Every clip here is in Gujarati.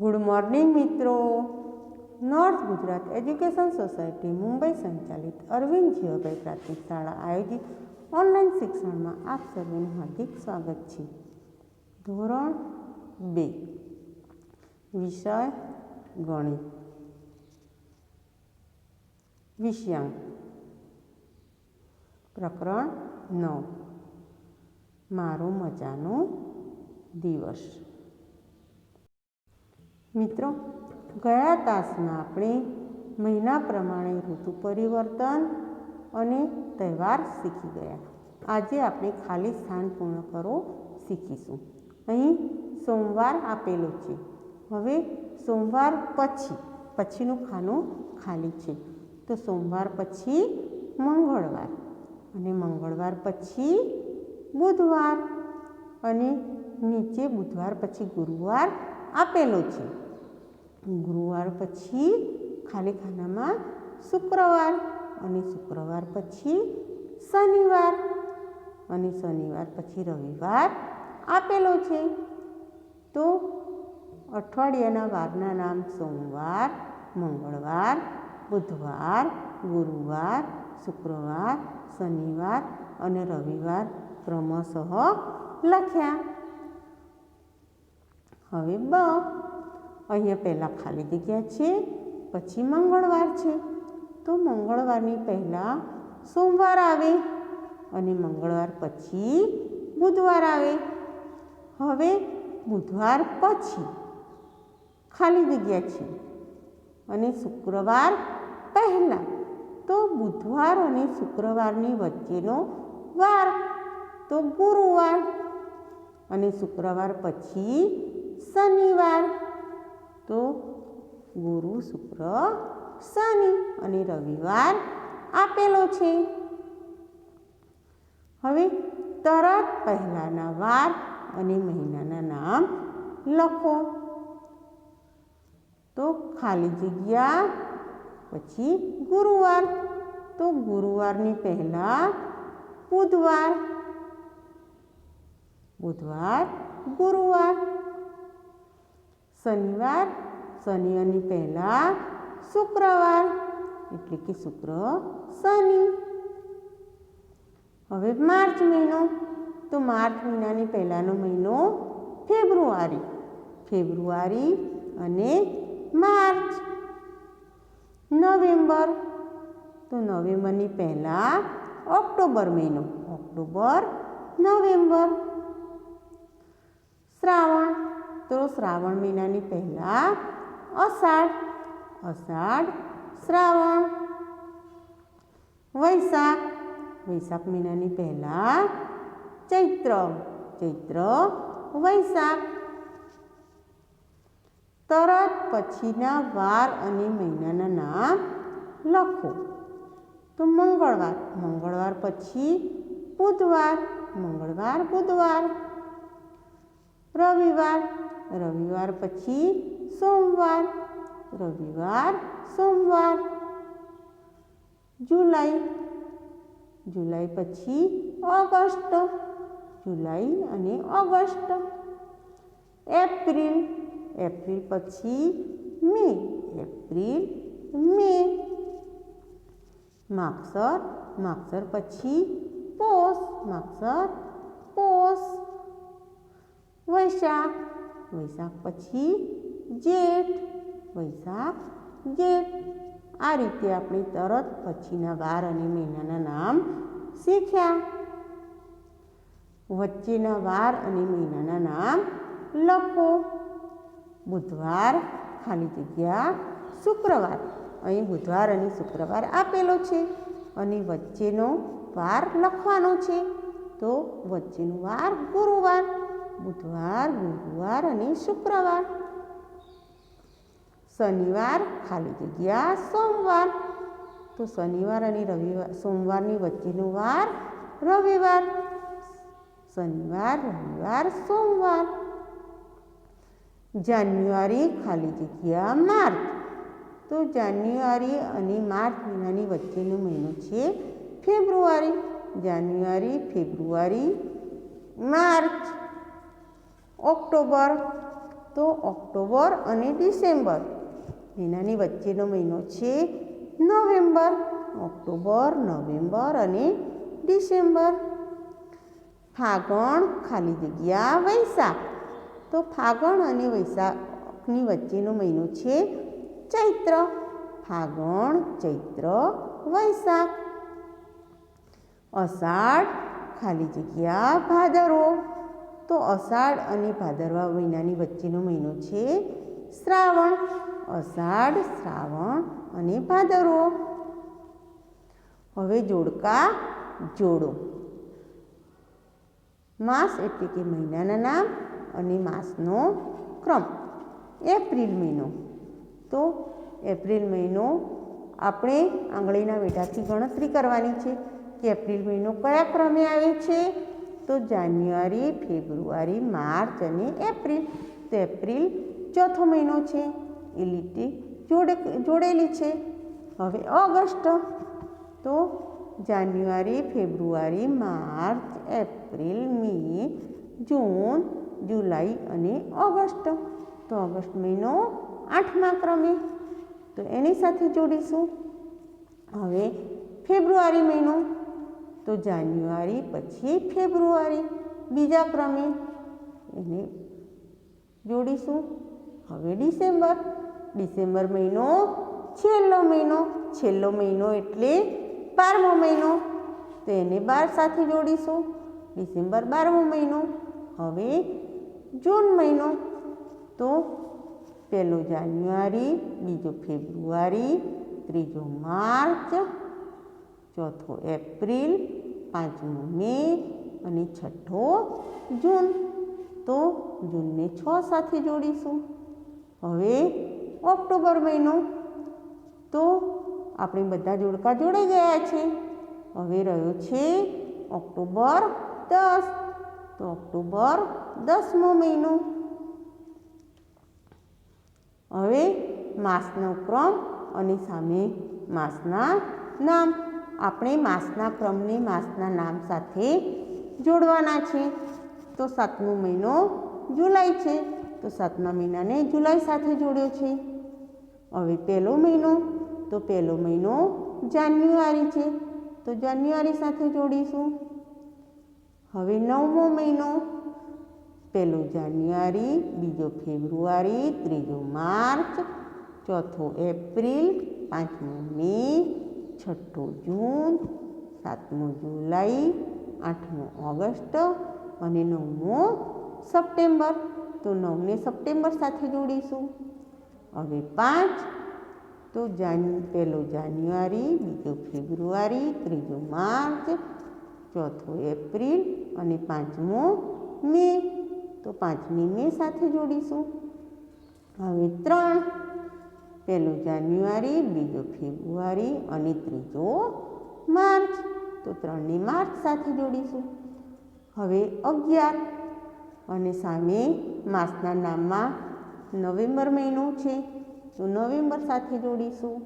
ગુડ મોર્નિંગ મિત્રો. North Gujarat education society Mumbai સંચાલિત અરવિંદ જીવાભાઈ પ્રાથમિક શાળા આયોજિત ઓનલાઈન શિક્ષણમાં આપ સર્વેનું હાર્દિક સ્વાગત છે. ધોરણ બે. વિષય ગણિત. વિષયાંક. પ્રકરણ નવ. મારો મજાનો દિવસ. મિત્રો, ગયા તાસમાં આપણે મહિના પ્રમાણે ઋતુ પરિવર્તન અને તહેવાર શીખી ગયા. આજે આપણે ખાલી સ્થાન પૂર્ણ કરો, શીખીશું. અહીં સોમવાર આપેલો છે. હવે સોમવાર પછી, પછીનું ખાનું ખાલી છે. તો સોમવાર પછી મંગળવાર અને મંગળવાર પછી બુધવાર અને નીચે બુધવાર પછી ગુરુવાર આપેલો છે. ગુરુવાર પછી ખાલી ખાનામાં શુક્રવાર અને શુક્રવાર પછી શનિવાર અને શનિવાર પછી રવિવાર આપેલો છે. તો અઠવાડિયાના વારના નામ સોમવાર, મંગળવાર, બુધવાર, ગુરુવાર, શુક્રવાર, શનિવાર અને રવિવાર ક્રમશઃ લખ્યા. હવે બ અહીંયા પહેલાં ખાલી જગ્યા છે, પછી મંગળવાર છે. તો મંગળવારની પહેલાં સોમવાર આવે અને મંગળવાર પછી બુધવાર આવે. હવે બુધવાર પછી ખાલી જગ્યા છે અને શુક્રવાર પહેલાં. તો બુધવાર અને શુક્રવારની વચ્ચેનો વાર. તો ગુરુવાર અને શુક્રવાર પછી શનિવાર. તો ગુરુ, શુક્ર, શનિ અને રવિવાર આપેલો છે. હવે તરત પહેલાંના વાર અને મહિનાના નામ લખો. તો ખાલી જગ્યા, પછી ગુરુવાર. તો ગુરુવારની પહેલાં બુધવાર. બુધવાર, ગુરુવાર. શનિવાર, શનિવારની પહેલાં શુક્રવાર, એટલે કે શુક્ર શનિ. હવે માર્ચ મહિનો, તો માર્ચ મહિનાની પહેલાંનો મહિનો ફેબ્રુઆરી. ફેબ્રુઆરી અને માર્ચ. નવેમ્બર, તો નવેમ્બરની પહેલાં ઓક્ટોબર મહિનો. October, November. શ્રાવણ તો શ્રાવણ મહિનાની પહેલાં અષાઢ અષાઢ, શ્રાવણ, વૈશાખ વૈશાખ મહિનાની પહેલાં ચૈત્ર ચૈત્ર, વૈશાખ, તરત પછીના વાર અને મહિનાના નામ લખો. તો મંગળવાર મંગળવાર પછી બુધવાર, મંગળવાર, બુધવાર, રવિવાર રવિવાર પછી સોમવાર રવિવાર સોમવાર જુલાઈ જુલાઈ પછી ઓગસ્ટ જુલાઈ અને ઓગસ્ટ એપ્રિલ એપ્રિલ પછી મે એપ્રિલ મે માગસર માગસર પછી પોષ માગસર પોષ વૈશાખ વૈશાખ પછી જેઠ, વૈશાખ, જેઠ. આ રીતે આપણે તરત પછીના વાર અને મહિનાના નામ શીખ્યા. વચ્ચેના વાર અને મહિનાના નામ લખો. બુધવાર ખાલી જગ્યા શુક્રવાર. અહીં બુધવાર અને શુક્રવાર આપેલો છે અને વચ્ચેનો વાર લખવાનો છે. તો વચ્ચેનો વાર ગુરુવાર. બુધવાર, ગુરુવાર અને શુક્રવાર. શનિવાર ખાલી જગ્યા, સોમવાર. તો શનિવાર અને રવિવાર, સોમવારની વચ્ચેનો વાર રવિવાર. શનિવાર, રવિવાર, સોમવાર. જાન્યુઆરી ખાલી જગ્યા, માર્ચ. તો જાન્યુઆરી અને માર્ચ મહિનાની વચ્ચેનો મહિનો છે February. January, February, March. October. તો ઓક્ટોબર અને ડિસેમ્બર. એનાની વચ્ચેનો મહિનો છે નવેમ્બર. ઓક્ટોબર, નવેમ્બર અને ડિસેમ્બર. ફાગણ ખાલી જગ્યા વૈશાખ. તો ફાગણ અને વૈશાખની વચ્ચેનો મહિનો છે ચૈત્ર. ફાગણ, ચૈત્ર, વૈશાખ. અષાઢ ખાલી જગ્યા ભાદરવો. તો અષાઢ અને ભાદરવા મહિનાની વચ્ચેનો મહિનો છે શ્રાવણ. અષાઢ, શ્રાવણ અને ભાદરવો. હવે જોડકા, જોડો. માસ એટલે કે મહિનાના નામ અને માસનો ક્રમ. એપ્રિલ મહિનો. તો એપ્રિલ મહિનો આપણે આંગળીના વેઢાથી ગણતરી કરવાની છે કે એપ્રિલ મહિનો કયા ક્રમે આવે છે? તો જાન્યુઆરી, ફેબ્રુઆરી, માર્ચ અને એપ્રિલ. તો એપ્રિલ ચોથો મહિનો છે. એ લીટી જોડે જોડેલી છે. હવે ઓગસ્ટ. તો January, February, March, April, May, June, July અને ઓગસ્ટ. તો ઓગસ્ટ મહિનો આઠમા ક્રમે. તો એની સાથે જોડીશું. હવે ફેબ્રુઆરી મહિનો. તો જાન્યુઆરી, પછી ફેબ્રુઆરી. બીજા ક્રમે એને જોડીશું. હવે ડિસેમ્બર. ડિસેમ્બર મહિનો છેલ્લો મહિનો. છેલ્લો મહિનો એટલે બારમો મહિનો. તો એને બાર સાથે જોડીશું. ડિસેમ્બર બારમો મહિનો. હવે જૂન મહિનો. તો પહેલો જાન્યુઆરી, બીજો ફેબ્રુઆરી, ત્રીજો માર્ચ, ચોથો એપ્રિલ પાંચમો મે અને છઠ્ઠો જૂન. તો જૂનને છ સાથે જોડીશું. હવે ઓક્ટોબર મહિનો. તો આપણે બધા જોડકા જોડાઈ ગયા છે. હવે રહ્યો છે ઓક્ટોબર દસ. તો ઓક્ટોબર દસમો મહિનો. હવે માસનો ક્રમ અને સામે માસના નામ. આપણે માસના ક્રમને માસના નામ સાથે જોડવાના છે. તો સાતમો મહિનો જુલાઈ છે. તો સાતમા મહિનાને જુલાઈ સાથે જોડ્યો છે. હવે પહેલો મહિનો, તો પહેલો મહિનો જાન્યુઆરી છે. તો જાન્યુઆરી સાથે જોડીશું. હવે નવમો મહિનો, પહેલો જાન્યુઆરી, બીજો ફેબ્રુઆરી, ત્રીજો માર્ચ, ચોથો એપ્રિલ, પાંચમો મે છઠ્ઠો જૂન, સાતમો જુલાઈ, આઠમો ઓગસ્ટ અને નવમો સપ્ટેમ્બર. તો નવને સપ્ટેમ્બર સાથે જોડીશું. હવે પાંચ, તો જાન, પહેલો જાન્યુઆરી, બીજો ફેબ્રુઆરી, ત્રીજો માર્ચ, ચોથો એપ્રિલ અને પાંચમો મે. તો પાંચમી મે સાથે જોડીશું. હવે ત્રણ પહેલો જાન્યુઆરી, બીજો ફેબ્રુઆરી અને ત્રીજો માર્ચ. તો ત્રણને માર્ચ સાથે જોડીશું. હવે અગિયાર. અને સામે માસના નામમાં નવેમ્બર મહિનો છે. તો નવેમ્બર સાથે જોડીશું.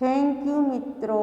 થેન્ક યુ મિત્રો.